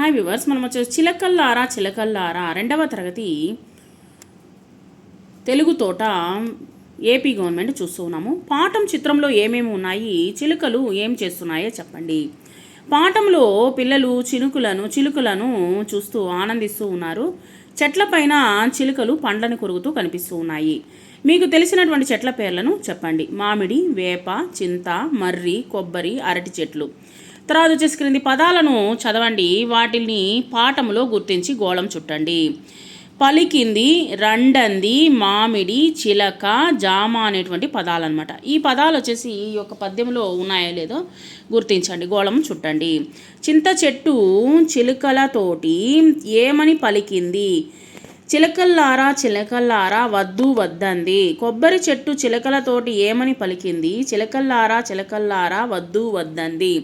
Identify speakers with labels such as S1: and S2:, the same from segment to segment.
S1: Hi viewers మనం వచ్చేసి చిలకల్లారా చిలకల్లారా. రెండవ తరగతి తెలుగు తోట ఏపీ గవర్నమెంట్ చూస్తూ ఉన్నాము. పాఠం చిత్రంలో ఏమేమి ఉన్నాయి? చిలుకలు ఏం చేస్తున్నాయో చెప్పండి. పాఠంలో పిల్లలు చినుకులను చిలుకలను చూస్తూ ఆనందిస్తూ ఉన్నారు. చెట్లపైన చిలుకలు పండ్లను కొరుకుతూ కనిపిస్తూ ఉన్నాయి. మీకు తెలిసినటువంటి చెట్ల పేర్లను చెప్పండి. మామిడి వేప చింత మర్రి కొబ్బరి అరటి చెట్లు. తర్వాత వచ్చేసి క్రింది పదాలను చదవండి. వాటిని పాఠంలో గుర్తించి గోళం చుట్టండి. పలికింది రండంది మామిడి చిలక జామ అనేటువంటి పదాలు అనమాట ఈ పదాలు వచ్చేసి ఈ యొక్క పద్యంలో ఉన్నాయో లేదో గుర్తించండి. గోళం చుట్టండి. చింత చెట్టు చిలుకలతోటి ఏమని పలికింది? చిలకల్లారా చిలకల్లారా వద్దు వద్దంది. కొబ్బరి చెట్టు చిలకలతోటి ఏమని పలికింది? చిలకల్లారా చిలకల్లారా వద్దు వద్దంది.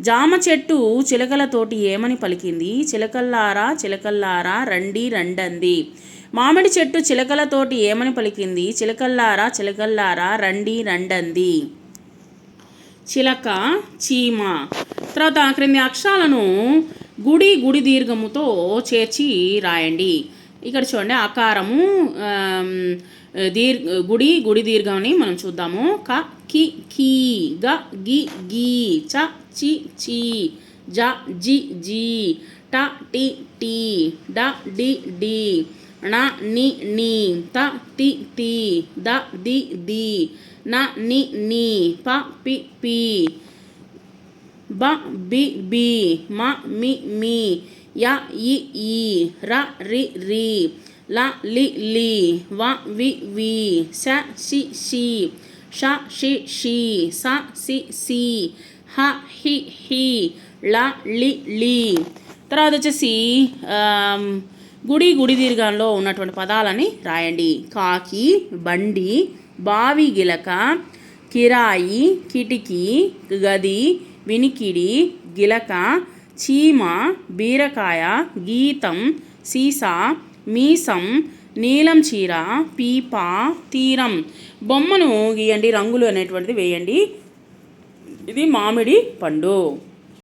S1: జామ చెట్టు చిలకలతోటి ఏమని పలికింది? చిలకల్లారా చిలకల్లారా రండి రండంది. మామిడి చెట్టు చిలకలతోటి ఏమని పలికింది? చిలకల్లారా చిలకల్లారా రండి రండంది. చిలక చీమ. తర్వాత క్రింది అక్షరాలను గుడి గుడి దీర్ఘముతో చేర్చి రాయండి. ఇక్కడ చూడండి ఆకారము దీర్ఘ దీర్ గుడి గుడి దీర్ఘాన్ని మనం చూద్దాము. క కి కీ గ గి గీ చ చి చి జ జి జి ట టి టి డ డి డి ణ ని ని త తి తి ద ది ది న ని ని ప పి పి బ బి బి మ మి మీ య ఇ ఈ ర రి రి. ల లి లి. వ వి వి. స షి షి ష షి షి. స సి సి హ హి హి. ల లి లి. తర్వాత వచ్చేసి గుడి గుడి దీర్ఘంలో ఉన్నటువంటి పదాలని రాయండి. కాకి బండి బావి గిలక కిరాయి కిటికీ గది వినికిడి గిలక చీమ బీరకాయ గీతం సీసా మీసం నీలం చీర పీప తీరం. బొమ్మను గీయండి రంగులు అనేటువంటిది వేయండి. ఇది మామిడి పండు.